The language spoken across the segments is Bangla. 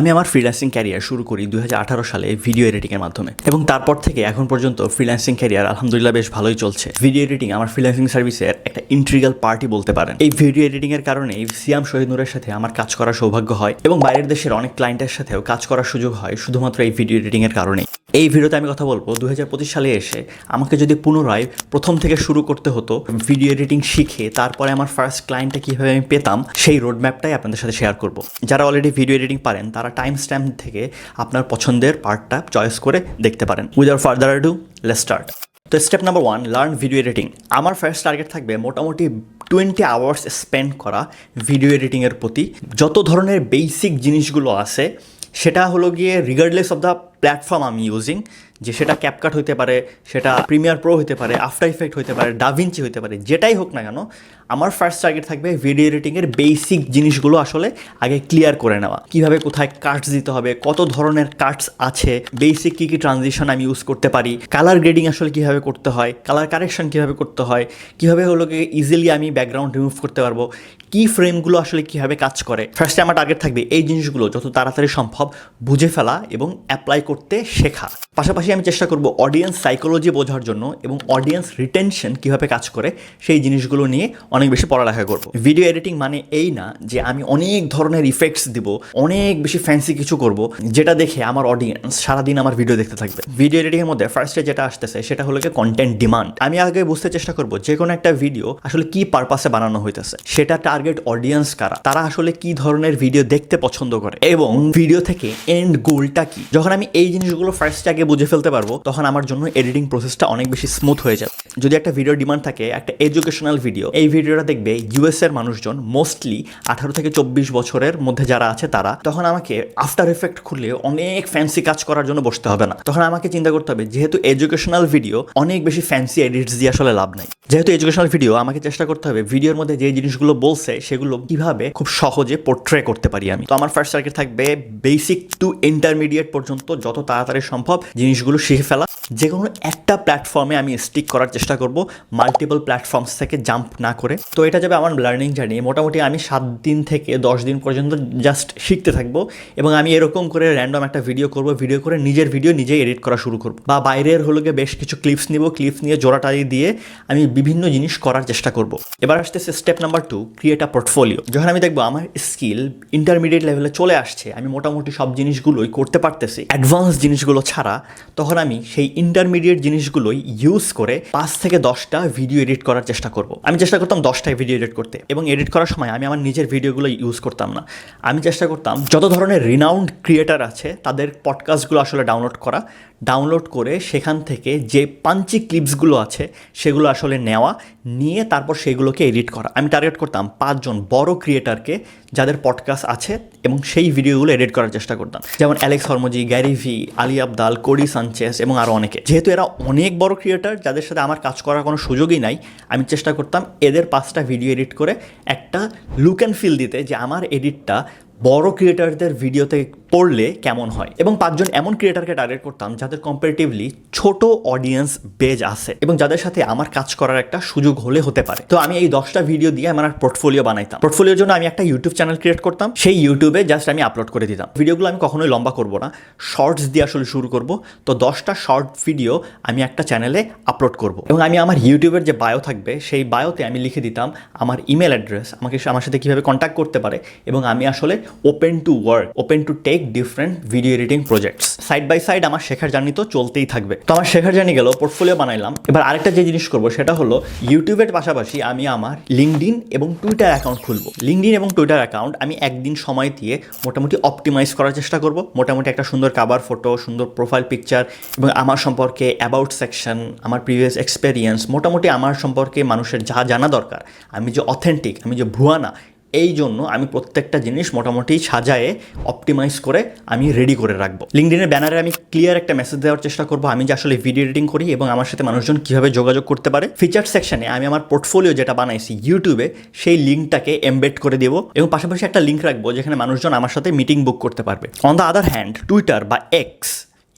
আমি আমার ফ্রিল্যান্সিং ক্যারিয়ার শুরু করি দু হাজার আঠারো সালে ভিডিও এডিটিংয়ের মাধ্যমে। এবং তারপর থেকে এখন পর্যন্ত ফ্রিল্যান্সিং ক্যারিয়ার আলহামদুলিল্লাহ বেশ ভালোই চলছে। ভিডিও এডিটিং আমার ফ্রিল্যান্সিং সার্ভিসের একটা ইন্ট্রিগাল পার্টি বলতে পারেন। এই ভিডিও এডিটিংয়ের কারণে সিয়াম শহীদুরের সাথে আমার কাজ করার সৌভাগ্য হয় এবং বাইরের দেশের অনেক ক্লায়েন্টের সাথেও কাজ করার সুযোগ হয় শুধুমাত্র এই ভিডিও এডিটিংয়ের কারণেই। এই ভিডিওতে আমি কথা বলব দু হাজার পঁচিশ সালে এসে আমাকে যদি পুনরায় প্রথম থেকে শুরু করতে হতো ভিডিও এডিটিং শিখে, তারপরে আমার ফার্স্ট ক্লায়েন্টটা কীভাবে আমি পেতাম, সেই রোড ম্যাপটাই আপনাদের সাথে শেয়ার করব। যারা অলরেডি ভিডিও এডিটিং পারেন, তারা টাইম স্ট্যাম্প থেকে আপনার পছন্দের পার্টটা চয়েস করে দেখতে পারেন। Without further do let start তো step number one learn video editing আমার ফার্স্ট টার্গেট থাকবে মোটামুটি টোয়েন্টি আওয়ার্স স্পেন্ড করা ভিডিও এডিটিংয়ের প্রতি। যত ধরনের বেসিক জিনিসগুলো আছে সেটা হলো গিয়ে রিগার্ডলেস অফ দ্য প্ল্যাটফর্ম আমি ইউজিং যে সেটা ক্যাপকাট হতে পারে, সেটা প্রিমিয়ার প্রো হতে পারে আফটার ইফেক্ট হতে পারে ডাভিঞ্চি হতে পারে, যেটাই হোক না কেন, আমার ফার্স্ট টার্গেট থাকবে ভিডিও এডিটিংয়ের বেসিক জিনিসগুলো আসলে আগে ক্লিয়ার করে নেওয়া। কীভাবে কোথায় কাটস দিতে হবে, কত ধরনের কাটস আছে বেসিক কী কী ট্রানজিশন আমি ইউজ করতে পারি কালার গ্রেডিং আসলে কীভাবে করতে হয় কালার কারেকশন কীভাবে করতে হয়, কীভাবে হলো গিয়ে ইজিলি আমি ব্যাকগ্রাউন্ড রিমুভ করতে পারব কি ফ্রেমগুলো আসলে কীভাবে কাজ করে? ফার্স্টে আমার টার্গেট থাকবে এই জিনিসগুলো, যত তাড়াতাড়ি সম্ভব বুঝে ফেলা এবং অ্যাপ্লাই করতে শেখা। পাশাপাশি আমি চেষ্টা করব অডিয়েন্স সাইকোলজি বোঝার জন্য এবং অডিয়েন্স রিটেনশন কীভাবে কাজ করে সেই জিনিসগুলো নিয়ে অনেক বেশি পড়ালেখা করব। ভিডিও এডিটিং মানে এই না যে আমি অনেক ধরনের ইফেক্টস দিব, অনেক বেশি ফ্যান্সি কিছু করব, যেটা দেখে আমার অডিয়েন্স সারাদিন আমার ভিডিও দেখতে থাকবে। ভিডিও এডিটিংয়ের মধ্যে ফার্স্টে যেটা আসতেছে সেটা হলো গিয়ে কন্টেন্ট ডিমান্ড আমি আগে বুঝতে চেষ্টা করব যে কোনো একটা ভিডিও আসলে কি পারপাসে বানানো হইতেছে। সেটা টার্গেট অডিয়েন্স কারা? তারা আসলে কি ধরনের ভিডিও দেখতে পছন্দ করে? এবং ভিডিও থেকে এন্ড গোলটা কি? যখন আমি এই জিনিসগুলো ফার্স্ট আগে বুঝে ফেলতে পারব, তখন আমার জন্য এডিটিং প্রসেসটা অনেক বেশি স্মুথ হয়ে যাবে। যদি একটা ভিডিও ডিমান্ড থাকে, একটা এডুকেশনাল ভিডিও এই ভিডিওটা দেখবে ইউএস এর মানুষজন মোস্টলি আঠারো থেকে চব্বিশ বছরের মধ্যে যারা আছে তারা, তখন আমাকে আফটার এফেক্ট খুললে অনেক ফ্যান্সি কাজ করার জন্য বসতে হবে না। তখন আমাকে চিন্তা করতে হবে, যেহেতু এডুকেশনাল ভিডিও অনেক বেশি ফ্যান্সি এডিটস দিয়ে আসলে লাভ নাই। যেহেতু এডুকেশনাল ভিডিও আমাকে চেষ্টা করতে হবে ভিডিওর মধ্যে যে জিনিসগুলো বলছে সেগুলো কীভাবে খুব সহজে পোর্ট্রে করতে পারি আমি। তো আমার ফার্স্ট টার্গেট থাকবে বেসিক টু ইন্টারমিডিয়েট পর্যন্ত যত তাড়াতাড়ি সম্ভব জিনিসগুলো শিখে ফেলা। যে কোনো একটা প্ল্যাটফর্মে আমি স্টিক করার চেষ্টা করব মাল্টিপল প্ল্যাটফর্মস থেকে জাম্প না করে। তো এটা যাবে আমার লার্নিং জার্নি মোটামুটি আমি সাত দিন থেকে দশ দিন পর্যন্ত জাস্ট শিখতে থাকব এবং আমি এরকম করে র্যান্ডম একটা ভিডিও করব ভিডিও করে নিজের ভিডিও নিজেই এডিট করা শুরু করব। বা বাইরের হলো গিয়ে বেশ কিছু ক্লিপস নিব ক্লিপস নিয়ে জোড়াটাই দিয়ে আমি বিভিন্ন জিনিস করার চেষ্টা করব। এবার আসতেছে step number two create a portfolio যখন আমি দেখব আমার স্কিল ইন্টারমিডিয়েট লেভেলে চলে আসছে, আমি মোটামুটি সব জিনিসগুলোই করতে পারতেছি অ্যাডভান্স জিনিসগুলো ছাড়া, তখন আমি সেই ইন্টারমিডিয়েট জিনিসগুলোই ইউজ করে পাঁচ থেকে দশটা ভিডিও এডিট করার চেষ্টা করব। আমি চেষ্টা করতাম দশটায় ভিডিও এডিট করতে এবং এডিট করার সময় আমি আমার নিজের ভিডিওগুলো ইউজ করতাম না। আমি চেষ্টা করতাম যত ধরনের রিনাউন্ড ক্রিয়েটার আছে, তাদের পডকাস্টগুলো আসলে ডাউনলোড করা ডাউনলোড করে সেখান থেকে যে পাঞ্চি ক্লিপসগুলো আছে, সেগুলো আসলে নেওয়া, নিয়ে তারপর সেগুলোকে এডিট করা। আমি টার্গেট করতাম পাঁচজন বড় ক্রিয়েটারকে যাদের পডকাস্ট আছে এবং সেই ভিডিওগুলো এডিট করার চেষ্টা করতাম। যেমন Alex Hormozi Gary V Ali Abdaal Codie Sanchez এবং আরও অনেকে। যেহেতু এরা অনেক বড় ক্রিয়েটার যাদের সাথে আমার কাজ করার কোনো সুযোগই নাই, আমি চেষ্টা করতাম এদের পাঁচটা ভিডিও এডিট করে একটা লুক অ্যান্ড ফিল দিতে যে আমার এডিটটা বড় ক্রিয়েটারদের ভিডিওতে পড়লে কেমন হয়? এবং পাঁচজন এমন ক্রিয়েটারকে টার্গেট করতাম যাদের কম্পারেটিভলি ছোট অডিয়েন্স বেজ আছে এবং যাদের সাথে আমার কাজ করার একটা সুযোগ হলে হতে পারে। তো আমি এই দশটা ভিডিও দিয়ে আমার পোর্টফোলিও বানাইতাম। পোর্টফোলিওর জন্য আমি একটা ইউটিউব চ্যানেল ক্রিয়েট করতাম। সেই ইউটিউবে জাস্ট আমি আপলোড করে দিতাম। ভিডিওগুলো আমি কখনোই লম্বা করব না। শর্টস দিয়ে আসলে শুরু করব। তো দশটা শর্ট ভিডিও আমি একটা চ্যানেলে আপলোড করব। এবং আমি আমার ইউটিউবের যে বায়ো থাকবে, সেই বায়োতে আমি লিখে দিতাম আমার ইমেল অ্যাড্রেস আমাকে আমার সাথে কীভাবে কন্ট্যাক্ট করতে পারে এবং আমি আসলে open to work open to take different video editing projects side by side আমার শেখার জার্নি তো চলতেই থাকবে। তো আমার শেখার জার্নি গেল পোর্টফোলিও বানাইলাম। এবার আরেকটা যে জিনিস করব, সেটা হলো ইউটিউবের পাশাপাশি আমি আমার লিঙ্কডিন এবং টুইটার অ্যাকাউন্ট খুলবো। লিঙ্কডিন এবং টুইটার অ্যাকাউন্ট আমি একদিন সময় দিয়ে মোটামুটি অপটিমাইজ করার চেষ্টা করব। মোটামুটি একটা সুন্দর কাবার ফটো সুন্দর প্রোফাইল পিকচার এবং আমার সম্পর্কে অ্যাবাউট সেকশন আমার প্রিভিয়াস এক্সপেরিয়েন্স মোটামুটি আমার সম্পর্কে মানুষের যা জানা দরকার, আমি যে অথেন্টিক আমি যে ভুয়া না এই জন্য আমি প্রত্যেকটা জিনিস মোটামুটি সাজায়ে অপটিমাইজ করে আমি রেডি করে রাখব। লিঙ্কডিনের ব্যানারে আমি ক্লিয়ার একটা মেসেজ দেওয়ার চেষ্টা করব। আমি যে আসলে ভিডিও এডিটিং করি এবং আমার সাথে মানুষজন কীভাবে যোগাযোগ করতে পারে। ফিচার সেকশনে আমি আমার পোর্টফোলিও যেটা বানাইছি ইউটিউবে সেই লিঙ্কটাকে এমবেড করে দেবো এবং পাশাপাশি একটা লিঙ্ক রাখব যেখানে মানুষজন আমার সাথে মিটিং বুক করতে পারবে। On the other hand Twitter বা এক্স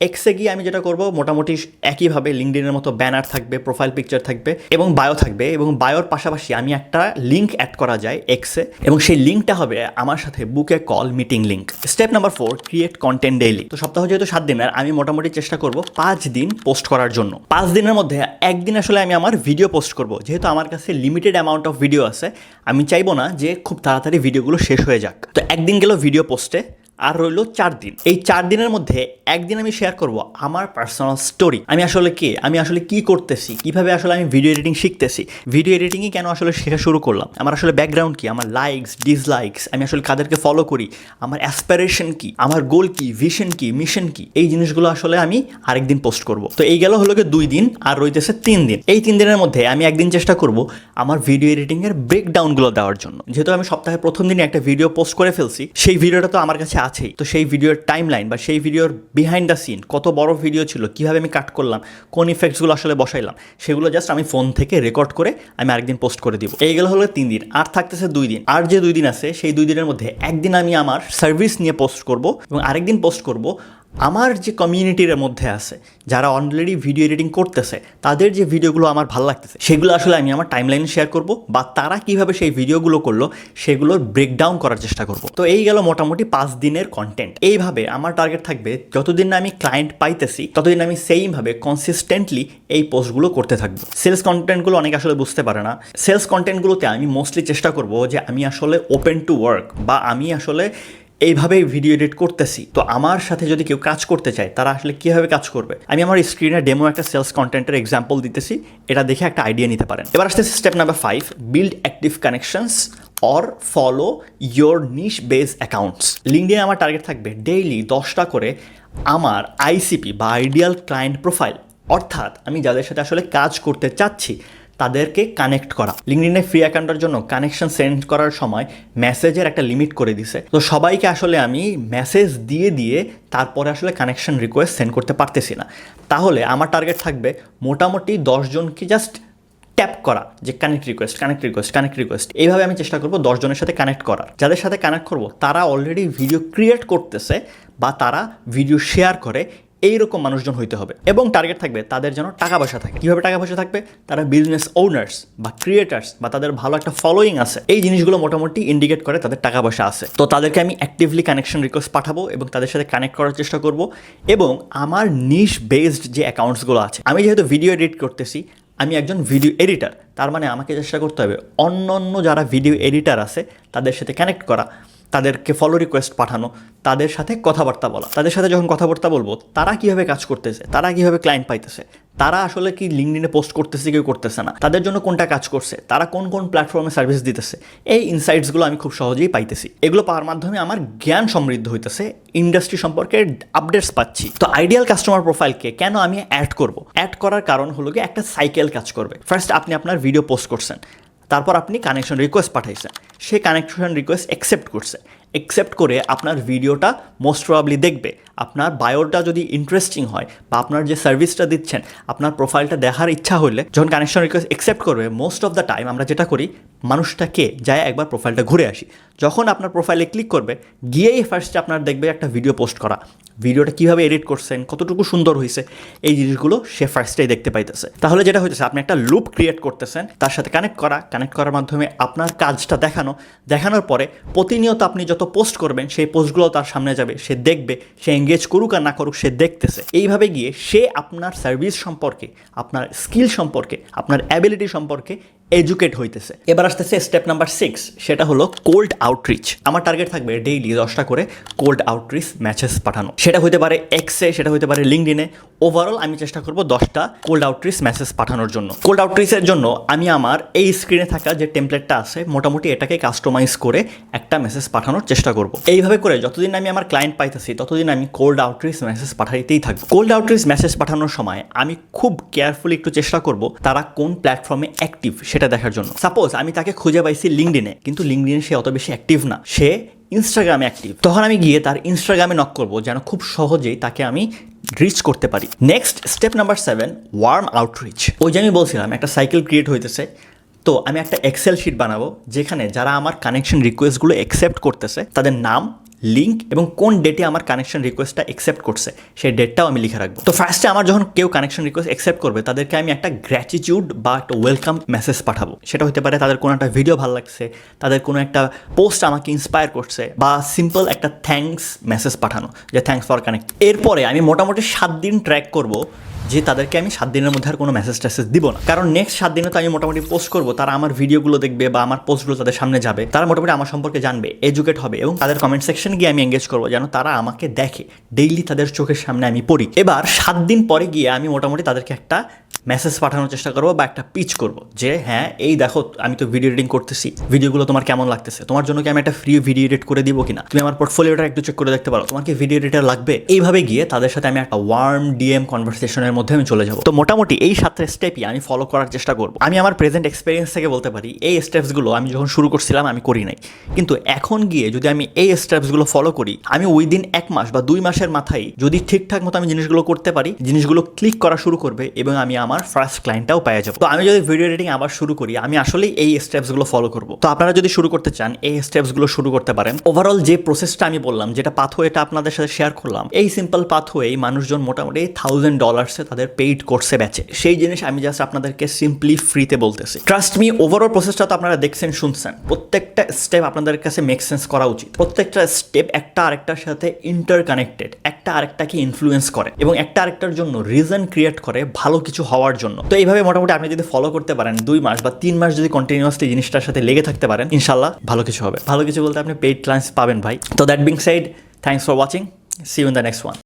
এক্সে গিয়ে আমি যেটা করব, মোটামুটি একইভাবে লিঙ্কডিনের মতো ব্যানার থাকবে প্রোফাইল পিকচার থাকবে এবং বায়ো থাকবে এবং বায়োর পাশাপাশি আমি একটা লিঙ্ক অ্যাড করা যায় এক্সে এবং সেই লিঙ্কটা হবে আমার সাথে বুকে call meeting link step number four create content daily তো সপ্তাহ যেহেতু সাত দিনের, আমি মোটামুটি চেষ্টা করব পাঁচ দিন পোস্ট করার জন্য। পাঁচ দিনের মধ্যে একদিন আসলে আমি আমার ভিডিও পোস্ট করব। যেহেতু আমার কাছে লিমিটেড অ্যামাউন্ট অফ ভিডিও আছে, আমি চাইব না যে খুব তাড়াতাড়ি ভিডিওগুলো শেষ হয়ে যাক। তো একদিন গেল ভিডিও পোস্টে আর রইল চার দিন। এই চার দিনের মধ্যে একদিন আমি শেয়ার করব আমার পার্সোনাল স্টোরি আমি আসলে কে? আমি আসলে কি করতেছি? কীভাবে আসলে আমি ভিডিও এডিটিং শিখতেছি? ভিডিও এডিটিংই কেন আসলে শেখা শুরু করলাম? আমার আসলে ব্যাকগ্রাউন্ড কি? আমার লাইকস ডিসলাইকস আমি আসলে কাদেরকে ফলো করি? আমার অ্যাসপিরেশন কি? আমার গোল কি? ভিশন কি? মিশন কি? এই জিনিসগুলো আসলে আমি আরেকদিন পোস্ট করব। তো এই গেল হলো দুই দিন, আর রইতেছে তিন দিন। এই তিন দিনের মধ্যে আমি একদিন চেষ্টা করব আমার ভিডিও এডিটিংয়ের ব্রেকডাউনগুলো দেওয়ার জন্য। যেহেতু আমি সপ্তাহে প্রথম দিনে একটা ভিডিও পোস্ট করে ফেলছি, সেই ভিডিওটা তো আমার কাছে আছেই। তো সেই ভিডিওর টাইম লাইন বা সেই ভিডিওর বিহাইন্ড দ্য সিন কত বড় ভিডিও ছিল, কীভাবে আমি কাট করলাম, কোন ইফেক্টসগুলো আসলে বসাইলাম, সেগুলো জাস্ট আমি ফোন থেকে রেকর্ড করে আমি আরেকদিন পোস্ট করে দিব। এইগুলো হলো তিন দিন, আর থাকতেছে দুই দিন। আর যে দুই দিন আছে, সেই দুই দিনের মধ্যে একদিন আমি আমার সার্ভিস নিয়ে পোস্ট করব এবং আরেকদিন পোস্ট করব আমার যে কমিউনিটির মধ্যে আছে, যারা অলরেডি ভিডিও এডিটিং করতেছে, তাদের যে ভিডিওগুলো আমার ভালো লাগতেছে, সেগুলো আসলে আমি আমার টাইমলাইনে শেয়ার করব বা তারা কীভাবে সেই ভিডিওগুলো করল, সেগুলোর ব্রেকডাউন করার চেষ্টা করব। তো এই গেল মোটামুটি পাঁচ দিনের কন্টেন্ট এইভাবে আমার টার্গেট থাকবে, যতদিন না আমি ক্লায়েন্ট পাইতেছি, ততদিন আমি সেইমভাবে কনসিস্টেন্টলি এই পোস্টগুলো করতে থাকব। সেলস কন্টেন্টগুলো অনেক আসলে বুঝতে পারে না। সেলস কন্টেন্টগুলোতে আমি মোস্টলি চেষ্টা করব যে আমি আসলে ওপেন টু ওয়ার্ক বা আমি আসলে এইভাবেই ভিডিও এডিট করতেছি। তো আমার সাথে যদি কেউ কাজ করতে চায়, তারা আসলে কীভাবে কাজ করবে? আমি আমার স্ক্রিনে ডেমো একটা সেলস কন্টেন্টের এক্সাম্পল দিতেছি, এটা দেখে একটা আইডিয়া নিতে পারেন। এবার আসতেছে step number five build active connections or follow your niche base accounts লিঙ্কডিনে আমার টার্গেট থাকবে ডেইলি দশটা করে আমার আইসিপি বা আইডিয়াল ক্লায়েন্ট প্রোফাইল অর্থাৎ আমি যাদের সাথে আসলে কাজ করতে চাচ্ছি তাদেরকে কানেক্ট করা। লিঙ্কডিনে ফ্রি অ্যাকাউন্টের জন্য কানেকশন সেন্ড করার সময় মেসেজের একটা লিমিট করে দিছে। তো সবাইকে আসলে আমি মেসেজ দিয়ে দিয়ে তারপরে আসলে কানেকশন রিকোয়েস্ট সেন্ড করতে পারতেছি না। তাহলে আমার টার্গেট থাকবে মোটামুটি দশজনকে জাস্ট ট্যাপ করা, যে connect request connect request connect request এইভাবে আমি চেষ্টা করব দশজনের সাথে কানেক্ট করার। যাদের সাথে কানেক্ট করব, তারা অলরেডি ভিডিও ক্রিয়েট করতেছে বা তারা ভিডিও শেয়ার করে। এইরকম মানুষজন হইতে হবে এবং টার্গেট থাকবে তাদের যেন টাকা পয়সা থাকে। কীভাবে টাকা পয়সা থাকবে? তারা বিজনেস ওনার্স বা ক্রিয়েটার্স বা তাদের ভালো একটা ফলোয়িং আছে। এই জিনিসগুলো মোটামুটি ইন্ডিকেট করে তাদের টাকা পয়সা আছে। তো তাদেরকে আমি অ্যাক্টিভলি কানেকশন রিকোয়েস্ট পাঠাবো এবং তাদের সাথে কানেক্ট করার চেষ্টা করব এবং আমার নিশ বেসড যে অ্যাকাউন্টসগুলো আছে, আমি যেহেতু ভিডিও এডিট করতেছি, আমি একজন ভিডিও এডিটার তার মানে আমাকে চেষ্টা করতে হবে অন্য অন্য যারা ভিডিও এডিটার আছে, তাদের সাথে কানেক্ট করা। তাদেরকে ফলো রিকোয়েস্ট পাঠানো, তাদের সাথে কথাবার্তা বলা। তাদের সাথে যখন কথাবার্তা বলব, তারা কীভাবে কাজ করতেছে, তারা কীভাবে ক্লায়েন্ট পাইতেছে, তারা আসলে কি লিঙ্কডিনে পোস্ট করতেছে, কেউ করতেছে না। তাদের জন্য কোনটা কাজ করছে, তারা কোন কোন প্ল্যাটফর্মে সার্ভিস দিতেছে, এই ইনসাইটসগুলো আমি খুব সহজেই পাইতেছি। এগুলো পাওয়ার মাধ্যমে আমার জ্ঞান সমৃদ্ধ হইতেছে ইন্ডাস্ট্রি সম্পর্কে আপডেটস পাচ্ছি। তো আইডিয়াল কাস্টমার প্রোফাইলকে কেন আমি অ্যাড করব? অ্যাড করার কারণ হলো কি একটা সাইকেল কাজ করবে। ফার্স্ট আপনি আপনার ভিডিও পোস্ট করছেন, তারপর আপনি কানেকশন রিকোয়েস্ট পাঠাইছেন। সে কানেকশন রিকোয়েস্ট অ্যাকসেপ্ট করছে। অ্যাকসেপ্ট করে আপনার ভিডিওটা মোস্ট প্রবাবলি দেখবে। আপনার বায়োটা যদি ইন্টারেস্টিং হয় বা আপনার যে সার্ভিসটা দিচ্ছেন, আপনার প্রোফাইলটা দেখার ইচ্ছা হলে যখন কানেকশন রিকোয়েস্ট অ্যাকসেপ্ট করবে মোস্ট অফ দ্য টাইম আমরা যেটা করি মানুষটা কে যায় একবার প্রোফাইলটা ঘুরে আসি। যখন আপনার প্রোফাইলে ক্লিক করবে, গিয়েই ফার্স্টে আপনার দেখবে একটা ভিডিও পোস্ট করা। ভিডিওটা কীভাবে এডিট করছেন, কতটুকু সুন্দর হয়েছে এই জিনিসগুলো সে ফার্স্টেই দেখতে পাইতেছে। তাহলে যেটা হইতেছে, আপনি একটা লুপ ক্রিয়েট করতেছেন, তার সাথে কানেক্ট করা। কানেক্ট করার মাধ্যমে আপনার কাজটা দেখানো দেখানোর পরে প্রতিনিয়ত আপনি যত পোস্ট করবেন, সেই পোস্টগুলো তার সামনে যাবে। সে দেখবে, সে এঙ্গেজ করুক আর না করুক, সে দেখতেছে। এইভাবে গিয়ে সে আপনার সার্ভিস সম্পর্কে, আপনার স্কিল সম্পর্কে, আপনার অ্যাবিলিটি সম্পর্কে এডুকেট হইতেছে। এবার আসতেছে স্টেপ নাম্বার সিক্স সেটা হলো কোল্ড আউটরিচ আমার টার্গেট থাকবে ডেইলি দশটা করে কোল্ড আউটরিচ ম্যাচেস পাঠানো। সেটা হতে পারে এক্সে সেটা হতে পারে লিঙ্কডিনে ওভারঅল আমি চেষ্টা করব দশটা কোল্ড আউটরিচ মেসেজ পাঠানোর জন্য। কোল্ড আউটরিচের জন্য আমি আমার এই স্ক্রিনে থাকা যে টেমপ্লেটটা আছে, মোটামুটি এটাকে কাস্টমাইজ করে একটা মেসেজ পাঠানোর চেষ্টা করব। এইভাবে করে যতদিন আমি আমার ক্লায়েন্ট পাইতেছি, ততদিন আমি কোল্ড আউটরিচ মেসেজ পাঠাইতেই থাকব। কোল্ড আউটরিচ মেসেজ পাঠানোর সময় আমি খুব কেয়ারফুলি একটু চেষ্টা করব তারা কোন প্ল্যাটফর্মে অ্যাক্টিভ সেটা দেখার জন্য। সাপোজ আমি তাকে খুঁজে পাইছি লিঙ্কডিনে কিন্তু লিঙ্কডিনে সে অত বেশি অ্যাক্টিভ না। সে ইনস্টাগ্রামে অ্যাক্টিভ তখন আমি গিয়ে তার ইনস্টাগ্রামে নক করব যেন খুব সহজেই তাকে আমি রিচ করতে পারি। Next step number seven warm outreach ওই যে আমি বলছিলাম, একটা সাইকেল ক্রিয়েট হইতেছে। তো আমি একটা এক্সেল শিট বানাবো, যেখানে যারা আমার কানেকশন রিকোয়েস্টগুলো অ্যাকসেপ্ট করতেছে, তাদের নাম লিঙ্ক এবং কোন ডেটে আমার কানেকশন রিকোয়েস্টটা অ্যাকসেপ্ট করছে, সেই ডেটটাও আমি লিখে রাখব। তো ফার্স্টে আমার যখন কেউ কানেকশন রিকোয়েস্ট অ্যাকসেপ্ট করবে, তাদেরকে আমি একটা গ্র্যাটিটিউড বা একটা ওয়েলকাম মেসেজ পাঠাবো। সেটা হতে পারে তাদের কোনো একটা ভিডিও ভালো লাগছে, তাদের কোনো একটা পোস্ট আমাকে ইন্সপায়ার করছে, বা সিম্পল একটা থ্যাঙ্কস মেসেজ পাঠানো, যে থ্যাঙ্কস ফর কানেক্ট এরপরে আমি মোটামুটি সাত দিন ট্র্যাক করব যে তাদেরকে আমি সাত দিনের মধ্যে আর কোনো মেসেজ টেসেজ দিব না। কারণ নেক্সট সাত দিনে তো আমি মোটামুটি পোস্ট করব, তারা আমার ভিডিওগুলো দেখবে বা আমার পোস্টগুলো তাদের সামনে যাবে, তারা মোটামুটি আমার সম্পর্কে জানবে এডুকেট হবে এবং তাদের কমেন্ট সেকশন গিয়ে আমি এঙ্গেজ করব যেন তারা আমাকে দেখে। ডেইলি তাদের চোখের সামনে আমি পড়ি। এবার সাত দিন পরে গিয়ে আমি মোটামুটি তাদেরকে একটা মেসেজ পাঠানোর চেষ্টা করব বা একটা পিচ করব যে হ্যাঁ এই দেখো, আমি তো ভিডিও এডিটিং করতেছি। ভিডিওগুলো তোমার কেমন লাগতেছে? তোমার জন্য কি আমি একটা ফ্রি ভিডিও এডিট করে দিব কিনা? তুমি আমার পোর্টফোলিওটা একটু চেক করে দেখতে পারো। তোমার কি ভিডিও এডিটার লাগবে? এইভাবে গিয়ে তাদের সাথে আমি একটা ওয়ার্ম ডিএম কনভারসেশনের মধ্যে আমি চলে যাব। তো মোটামুটি এই সাতটা স্টেপই আমি ফলো করার চেষ্টা করব। আমি আমার প্রেজেন্ট এক্সপিরিয়েন্স থেকে বলতে পারি, এই স্টেপসগুলো আমি যখন শুরু করছিলাম, আমি করি নাই। কিন্তু এখন গিয়ে যদি আমি এই স্টেপসগুলো ফলো করি, আমি উইদিন এক মাস বা দুই মাসের মাথায় যদি ঠিকঠাক মতো আমি জিনিসগুলো করতে পারি, জিনিসগুলো ক্লিক করা শুরু করবে এবং আমি আমার ফার্স্ট ক্লায়েন্টটাও পেয়ে যাব। তো আমি যদি ভিডিও এডিটিং আবার শুরু করি, আমি আসলেই এই স্টেপসগুলো ফলো করব। তো আপনারা যদি শুরু করতে চান, এই স্টেপসগুলো শুরু করতে পারেন। ওভারঅল যে প্রসেসটা আমি বললাম, যেটা পাথওয়েটা আপনাদের সাথে শেয়ার করলাম, এই সিম্পল পাথওয়ে মানুষজন মোটামুটি থাউজেন্ড ডলার্সে তাদের পেইড কোর্সে বেচে। সেই জিনিস আমি জাস্ট আপনাদেরকে সিম্পলি ফ্রিতে বলতেছি। ট্রাস্ট মি ওভারঅল প্রসেসটা তো আপনারা দেখছেন, শুনছেন। প্রত্যেকটা স্টেপ আপনাদের কাছে মেক সেন্স করা উচিত। প্রত্যেকটা স্টেপ একটা আরেকটার সাথে ইন্টার কানেক্টেড একটা আরেকটাকে ইনফ্লুয়েন্স করে এবং একটা আরেকটার জন্য রিজন ক্রিয়েট করে ভালো কিছু হওয়ার জন্য। তো এইভাবে মোটামুটি আপনি যদি ফলো করতে পারেন দুই মাস বা তিন মাস যদি কন্টিনিউসলি জিনিসটার সাথে লেগে থাকতে পারেন ইনশাল্লাহ ভালো কিছু হবে। ভালো কিছু বলতে আপনি পেইড ক্লায়েন্টস পাবেন ভাই। তো that being said thanks for watching see you in the next one